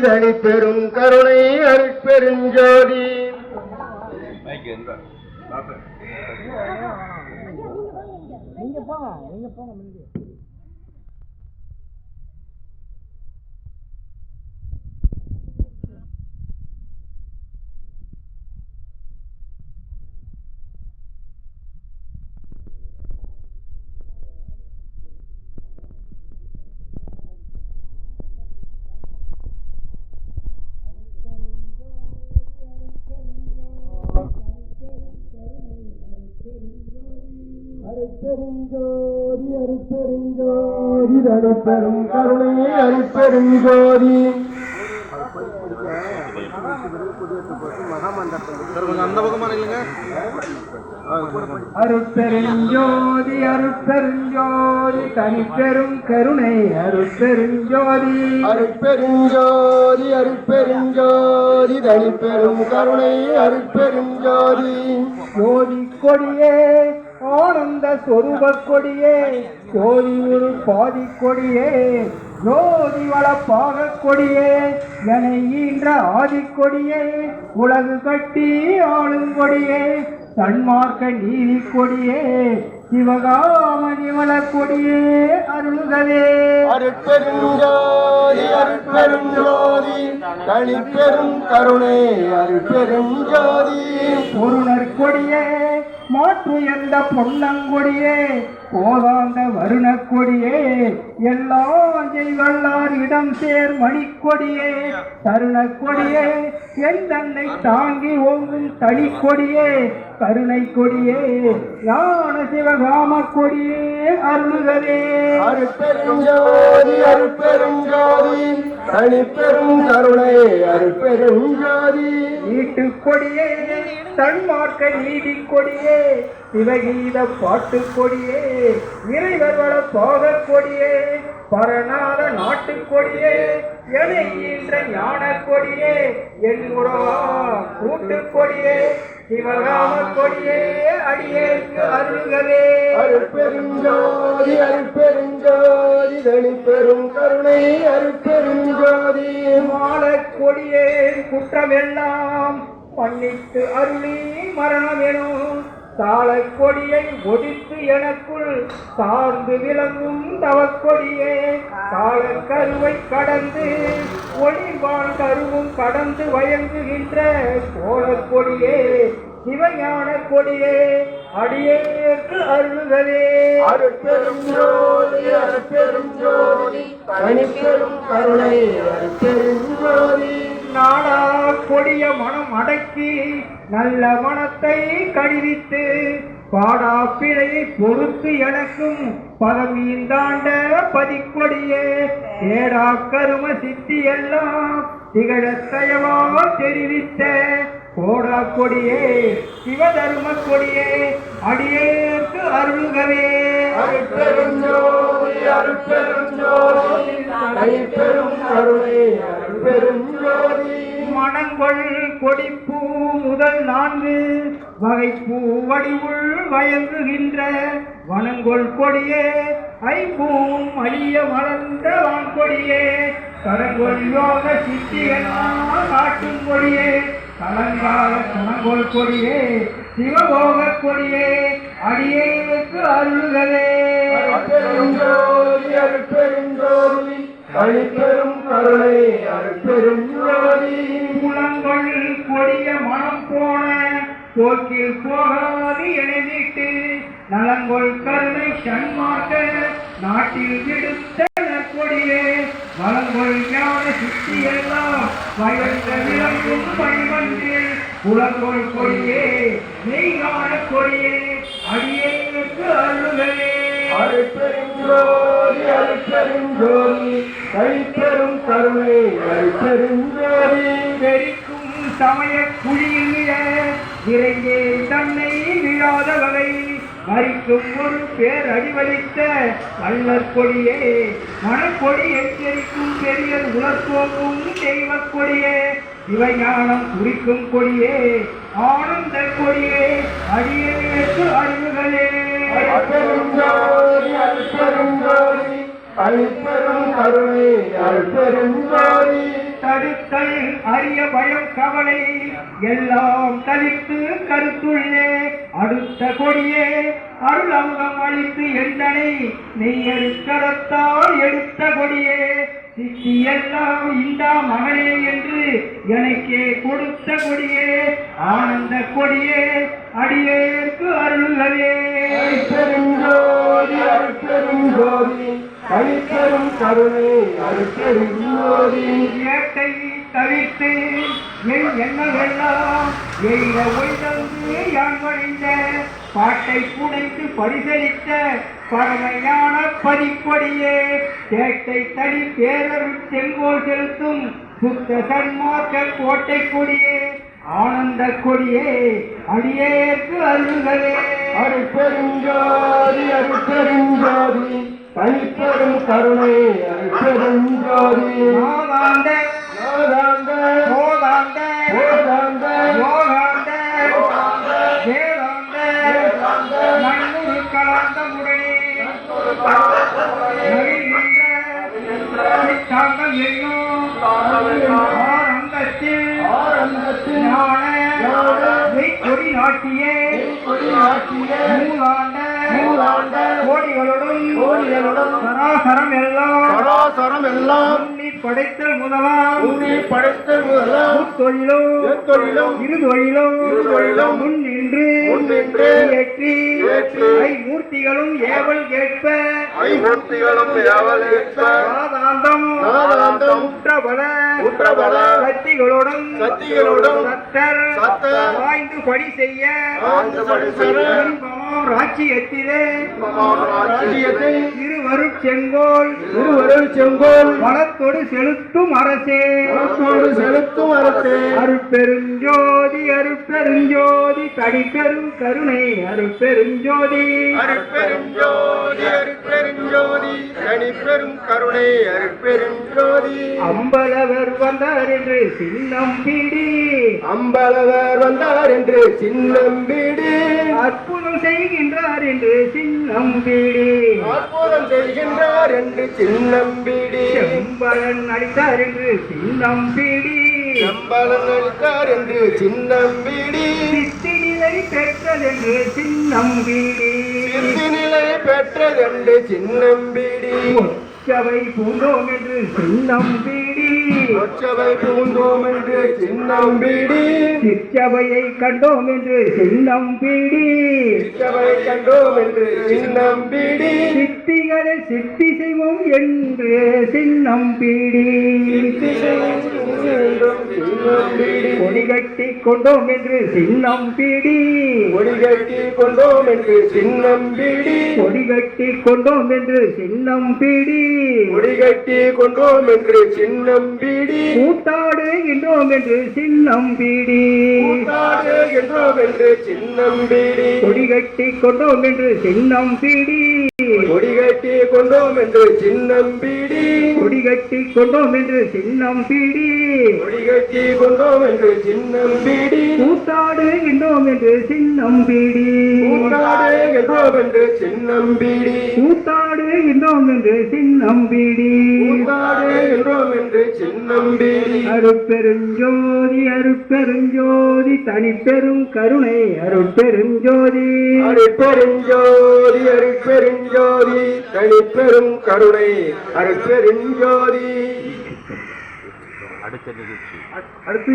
தனி பெரும் கருணை அருட்பெருஞ்சோதி அருட்பெருஞ்சோதி அருட்பெருஞ்சோதி தனி பெரும் கருணை அருட்பெருஞ்சோதி அந்த பக்கமா இல்லைங்க அருட்பெருஞ்சோதி அருட்பெருஞ்சோதி தனி பெரும் கருணை அருட்பெருஞ்சோதி. அருட்பெருஞ்சோதி அருட்பெருஞ்சோதி தனி பெரும் கருணை அருட்பெருஞ்சோதி. ஜோதி கொடியே ஆனந்த சொரூப கொடியே ஜோதி ஒரு பாதி கொடியே ஜோதி வளப்பாக கொடியே என ஈன்ற ஆதி கொடியே உலகு கட்டி ஆளும் கொடியே சன்மார்க்க நீதி கொடியே சிவகாம நிவள கொடியே அருள்களே அருட்பெருஞ்சோதி அருட்பெருஞ்சோதி தனிப்பெரும் கருணை அருட்பெருஞ்சோதி. பொருணர் கொடியே மாற்று எந்த பொன்னங்கொடியே. போதாந்த வருணக் கொடியே எல்லாம் செய்வல்லார் இடம் சேர் மணிக்கொடியே. தருணக் கொடியே என் தன்னை தாங்கி ஓங்கும் தனி கொடியே கருணை கொடியே ஞான சிவகாம கொடியே அருள்களே அருட்பெருஞ்சோதி அருட்பெருஞ்சோதி தனிப்பெரும் கருணை அருட்பெருஞ்சோதி வீட்டு கொடியே தன்மார்க்க நீதி கொடியே சிவகீத பாட்டு கொடியே இறைவர் வள போக கொடியே பரநாத நாட்டு கொடியே என ஈன்ற ஞான கொடியே என் உறவா கூட்டு கொடியே சிவகாம கொடியே அடியேற்கு அருள்களே அருட்பெருஞ்சோதி அருட்பெருஞ்சோதி தனி பெரும் கருணை அருட்பெருஞ்சோதி மாலக் கொடியே குற்றமெல்லாம் மன்னித்து அருளி மரணமெனும் கொடியை ஒடித்து எனக்குள் சார்ந்து விளங்கும் தவக்கொடியே. காலக் கருவை கடந்து ஒளிவான் கருவும் கடந்து வயங்குகின்ற கோலக் கொடியே சிவஞான கொடியே அடியேற்கு அருள்களே அருட்பெரும் ஜோதி அருட்பெரும் ஜோதி தனிப்பெரும் கருணை அருட்பெரும் ஜோதி. நாடா கொடிய மனம் அடக்கி நல்ல மனத்தை கடிவித்து பாடா பிழையை பொறுத்து எனக்கும் பதம் ஈந்தாண்ட பதிக்கொடியே. ஏடா கரும சித்தி எல்லாம் திகழ தயவாக தெரிவித்த கோடா கொடியே சிவதர்ம கொடியே அடியேற்கு அருள்களே அருட்பெருஞ்சோதி அருட்பெருஞ்சோதி மணங்கொள் கொடிப்பூ முதல் நான்கு வகைப்பூ வடிவுள் வயங்குகின்ற வனங்கொள் கொடியே ஐப்பூம் அழிய மலர்ந்த வான்கொடியே கரங்கொள் யோக சித்திகளாக காட்டும் கொடியே கலங்கால கணங்கொள் கொடியே சிவபோக கொடியே அடியேக்கு அருள்களே. அருட்பெருஞ்சோதி அருட்பெருஞ்சோதி அழிப்பெரும் கருணை அருட்பெரும் ஜோதி கொடிய மனம் போன போக்கில் போகாது எழுதிட்டு நலங்கொள் கருணை சன்மார்க்க. நாட்டில் விடுத்த கொடியே வளங்கொள் ஞான சுத்தி எல்லாம் வயந்த விளங்கும் பணிவன்று. புலங்கொள் கொடியே மெய்கான கொடியே அடியேற்கு அருள்களே. அருட்பெருஞ்சோதி அருட்பெருஞ்சோதி கைப்பெரும் கருணை அருட்பெருஞ்சோதி வெறிக்கும் சமய குழியில் விழ இறைங்கே தன்னை விழாத வகை. மறிக்கும் ஒரு பேர் அடிவலித்த வல்லற் கொடியே மனக்கொடி எச்சரிக்கும் பெரிய உலர்த்தோக்கும் தெய்வ கொடியே. இவை ஞானம் குறிக்கும் கொடியே ஆனந்த கொடியே. அடியேற்கு அறிவுகளே அற்பெரும் கருணை அற்பெருஞ்சோதி தடு கருத்தல் அரிய பயம் கவலை எல்லாம் தவிர்த்து கருத்துள்ளே. அடுத்த கொடியே அருள் அமுதம் அளித்து எந்தனை நெய்யருக்கரத்தால் எடுத்த கொடியே. சித்தி எல்லாம் இந்தா மகனே என்று எனக்கே கொடுத்த கொடியே. ஆனந்த கொடியே அடியேற்கு அருள்களே அருட்பெருஞ்சோதி தனிப்பெரும் கருணை அருட்பெருஞ்சோதி இயற்கை தவிர்த்து என் எண்ணமெல்லாம் எய்த ஒய்தந்து யான் வழிந்த பாட்டை புனைத்து பரிசளித்த பரமையான பதிப்படியே சேட்டை தனி பேரருட் செங்கோல் செலுத்தும் சுத்த சன்மார்க்க கோட்டை கொடியே. ஆனந்த கொடியே அடியேற்கு அருள்களே. அருட்பெருஞ்சோதி அருட்பெருஞ்சோதி. தனிப்பெரும் கருணை வேதாந்த நன்னூறு கலாந்த முரணே நவிழ்கின்ற சித்தாந்தம் என்னும் ஆரம்பத்தில் ஆரம்பத்தில் ஞான நாட்டியே மூலாண்ட கோடிகளுடன் கோடிகளுடன் சராசரம் எல்லாம் சராசரம் எல்லாம் படைத்தல் முதலாம். உன்னை படைத்த முதலாம். தொழிலோ எத்தொழிலும் இரு தொழிலும் இரு தொழிலும் முன் நின்று முன் நின்று ஏற்றி. ஏற்றி ஐமூர்த்திகளும் ஏவல் கேட்ப. ஐமூர்த்திகளும் யாவலேற்ப நாதாந்தம். நாதாந்தம். உற்றபல உற்றபல சக்திகளுடன். சக்திகளுடன். சத்தர். சத்தர். வாய்ந்து படி செய்ய. ஆழ்ந்து படி செய்ய. ராட்சியத்திலே ராஜ்யத்தை திருவருட் செங்கோல். திருவருள் செங்கோல். வளத்தொடு செலுத்தும் அரசே. வளத்தோடு செலுத்தும் அரசே. அருட்பெருஞ்சோதி அருட்பெருஞ்சோதி தடிப்பெரும் கருணை அருட்பெருஞ்சோதி. அருட்பெருஞ்சோதி அருட்பெருஞ்சோதி தனிப்பெரும் கருணை அருட்பெருஞ்சோதி. அம்பலவர் வந்தார் என்று சின்னம் பீடி. அம்பலவர் வந்தார் என்று சின்னம்பீடு அற்புதம் செய்கின்றார் என்று சின்னம் பீடி. அற்புதம் செய்கின்றார் என்று சின்னம்பீடி செம்பலன் அளித்தார் என்று சின்னம் பீடி. செம்பலன் அளித்தார் என்று சின்னம்பீடி சித்தி நிலை பெற்றதென்று சின்னம் பீடி. சித்தி நிலை பெற்றதென்று சின்னம்பீடி சபை பூண்டோம் என்று சின்னம் பீடி ஒற்றவை பூந்தோம் என்று சின்னம்பீடி சிற்சபையை கண்டோம் என்று சின்னம் பீடி. சிற்றவை கண்டோம் என்று சின்னம்பீடி சித்திகளை சித்தி என்று சின்னம் பீடி. சித்தி கொண்டோம் என்று சின்னம் கொடி கட்டி கொண்டோம் என்று சின்னம் பீடி. கொடி கொண்டோம் என்று சின்னம் கொடி கட்டி கொண்டோம் என்று சின்னம் பீடி. கொடி என்றோம் என்று சின்னம் பீடி. என்றோம் என்று சின்னம் கொடி கட்டி கொண்டோம் என்று சின்னம் பீடி. கொடி கட்டி கொண்டோம் என்று சின்னம்பீடி கொடி கட்டி கொண்டோம் என்று சின்னம் பீடி. கொடி கட்டி கொண்டோம் என்று சின்னம்பீடி கூத்தாடுகின்றோம் என்று சின்னம் பீடி. கூத்தாடு என்றோம் என்று சின்னம்பீடி கூத்தாடுகின்றோம் என்று சின்னம் பீடி. கூத்தாடு என்றோம் என்று சின்னம்பீடி அருட்பெருஞ்சோதி அருட்பெருஞ்சோதி தனிப்பெரும் கருணை அருட்பெருஞ்சோதி. அருட்பெருஞ்சோதி அருட்பெருஞ்சோதி. தனிப்பெரும் கருணை அருட்பெருஞ்சோதி அடுத்து